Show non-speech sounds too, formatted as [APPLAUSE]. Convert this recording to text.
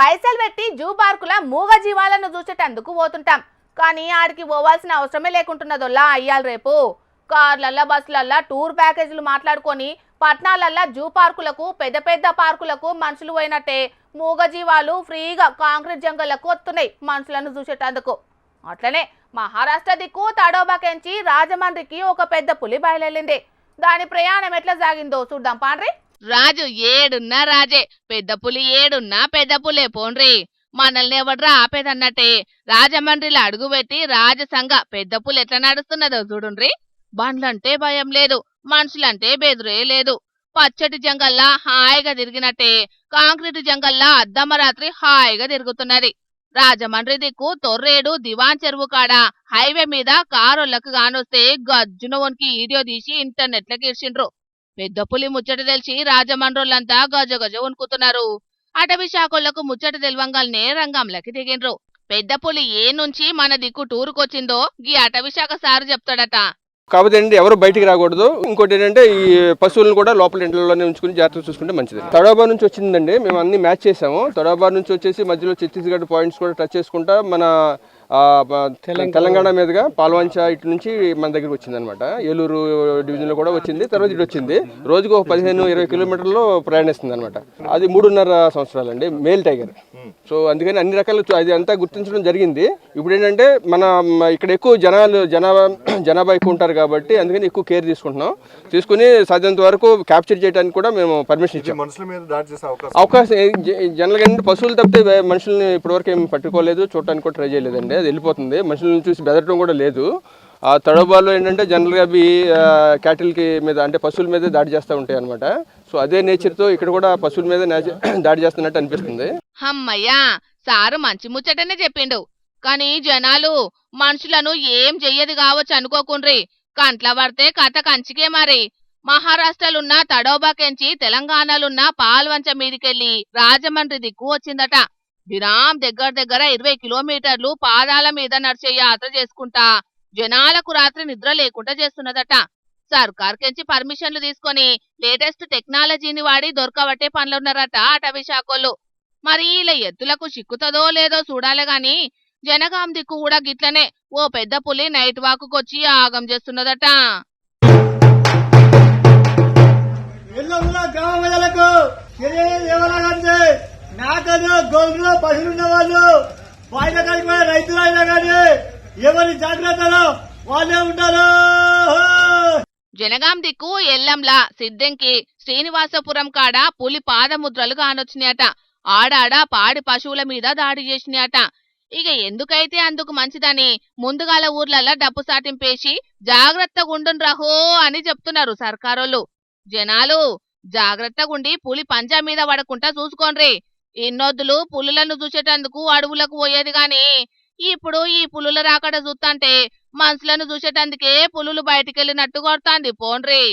పైసలు పెట్టి జూ పార్కుల మూగ జీవాలను చూసేటందుకు పోతుంటాం. కానీ ఆడికి పోవాల్సిన అవసరమే లేకుంటున్నదొల్లా అయ్యాలి రేపు. కార్లల్లా బస్సులల్లా టూర్ ప్యాకేజీలు మాట్లాడుకొని పట్నాలల్లా జూ పార్కులకు పెద్ద పెద్ద పార్కులకు మనుషులు పోయినట్టే మూగ జీవాలు ఫ్రీగా కాంక్రీట్ జంగళ్ళకు వస్తున్నాయి మనుషులను చూసేటందుకు అట్లనే మహారాష్ట్ర దిక్కు తడోబాకెంచి రాజమండ్రికి ఒక పెద్ద పులి బయలుదేరింది దాని ప్రయాణం ఎట్లా సాగిందో చూద్దాం పాండ్రీ. రాజు ఏడున్నా రాజే పెద్ద పులి ఏడున్నా పెద్ద పులే పోన్రి. మనల్ని ఎవడ్రా ఆపేదన్నట్టే రాజమండ్రిలో అడుగుపెట్టి రాజసంగ పెద్ద పులి ఎట్లా నడుస్తున్నదో చూడుండ్రి. బండ్లంటే భయం లేదు మనుషులంటే బెదురే లేదు. పచ్చటి జంగల్లా హాయిగా తిరిగినట్టే కాంక్రీట్ జంగల్లా అద్దమరాత్రి హాయిగా తిరుగుతున్నది. రాజమండ్రి దిక్కు తొర్రేడు దివాన్ చెరువు కాడ హైవే మీద కారులకు గానొస్తే గజ్జున వనికి వీడియో తీసి ఇంటర్నెట్లకి ఇచ్చిండ్రు పెద్ద పులి ముచ్చట తెలిసి రాజమండ్రులంతా గజ గజ వణుకుతున్నారు. అటవీ శాఖలకు ముచ్చట తెలవంగాల్నే రంగంలోకి దిగిండ్రు. పెద్ద పులి ఏ నుంచి మన దిక్కు టూరుకొచ్చిందో గీ అటవీ శాఖ సారు చెప్తాడట. కాకపోతే ఏంటంటే ఎవరు బయటికి రాకూడదు. ఇంకోటి ఏంటంటే ఈ పశువులను కూడా లోపల ఇంట్లోనే ఉంచుకుని జాగ్రత్తలు చూసుకుంటే మంచిది. తడోబా నుంచి వచ్చిందండి. మేము అన్ని మ్యాచ్ చేసాము తడోబా నుంచి వచ్చేసి మధ్యలో ఛత్తీస్గఢ్ పాయింట్స్ కూడా టచ్ చేసుకుంటా మన తెలంగాణ. మీదుగా పాల్వంచ ఇటు నుంచి మన దగ్గరికి వచ్చింది అనమాట ఏలూరు డివిజన్లో కూడా వచ్చింది తర్వాత ఇటు వచ్చింది. రోజుకు ఒక పదిహేను ఇరవై కిలోమీటర్లు ప్రయాణిస్తుంది అనమాట అది మూడున్నర సంవత్సరాలండి మేల్ టైగర్. సో అందుకని అన్ని రకాల అది అంతా గుర్తించడం జరిగింది. ఇప్పుడు ఏంటంటే మన ఇక్కడ ఎక్కువ జనాలు జనాభా [CLEARS THROAT] జనాభా ఎక్కువ ఉంటారు కాబట్టి అందుకని ఎక్కువ కేర్ తీసుకుంటున్నాం. తీసుకుని సాధ్యంత వరకు క్యాప్చర్ చేయడానికి కూడా మేము పర్మిషన్ ఇచ్చాం. మనుషుల మీద దాడి చేసే అవకాశం. ఏ- జనరల్గా పశువులు తప్పితే మనుషుల్ని ఇప్పటివరకు ఏమి పట్టుకోలేదు చూడటానికి కూడా ట్రై చేయలేదండి. అది వెళ్ళిపోతుంది. మనుషులను చూసి బెదరటం కూడా లేదు. ఆ తడబాలో ఏంటంటే జనరల్గా అవి క్యాటిల్కి మీద అంటే పశువుల మీద దాడి చేస్తూ ఉంటాయి అనమాట సో అదే నేచర్తో ఇక్కడ కూడా పశువుల మీద [CLEARS THROAT] దాడి చేస్తున్నట్టు అనిపిస్తుంది. అమ్మయ్యా సారు మంచి ముచ్చటనే చెప్పిండు. కానీ జనాలు మనుషులను ఏం చెయ్యదు కావచ్చు అనుకోకుండ్రి. కంట్ల పడితే కథ కంచికే మరి. మహారాష్ట్రలున్న తడోబాకెంచి తెలంగాణలున్న పాల్వంచ మీదికెళ్ళి రాజమండ్రి దిక్కు వచ్చిందట. విరామ్ దగ్గర దగ్గర ఇరవై కిలోమీటర్లు పాదాల మీద నడిచే యాత్ర చేసుకుంటా. జనాలకు రాత్రి నిద్ర లేకుండా చేస్తున్నదట. సర్కార్ కెంచి పర్మిషన్లు తీసుకొని లేటెస్ట్ టెక్నాలజీని వాడి దొరకబట్టే పనులున్నారట అటవీ శాఖలు మరి ఇలా ఎత్తులకు చిక్కుతదో లేదో చూడాలి గాని జనగాం దిక్కు కూడా గిట్లనే ఓ పెద్ద పులి నైట్ వాకుకొచ్చి ఆగం చేస్తున్నదట. నాకను గొంతులో వాళ్ళు బయట కలిపి రైతులు అయినా కానీ ఎవరి జాగ్రత్తలో వాళ్ళే ఉంటారు. జనగాం దిక్కు ఎల్లంలా సిద్ధంకి శ్రీనివాసపురం కాడ పులి పాదముద్రలు కానొచ్చినాయట. ఆడాడ పాడి పశువుల మీద దాడి చేసినాయట. ఇక ఎందుకైతే అందుకు మంచిదని ముందుగాల ఊర్లలో డబ్బు సాటింపేసి జాగ్రత్తగా ఉండుండ్రహో అని చెప్తున్నారు సర్కారోళ్ళు. జనాలు జాగ్రత్తగుండి పులి పంజా మీద పడకుండా చూసుకోండి ఇన్నొద్దులు పులులను చూసేటందుకు అడవులకు పోయేది గాని ఇప్పుడు ఈ పులుల రాకడ చూస్తంటే మనుషులను చూసేటందుకే పులులు బయటికెళ్ళినట్టు కొడతాంది పోండ్రి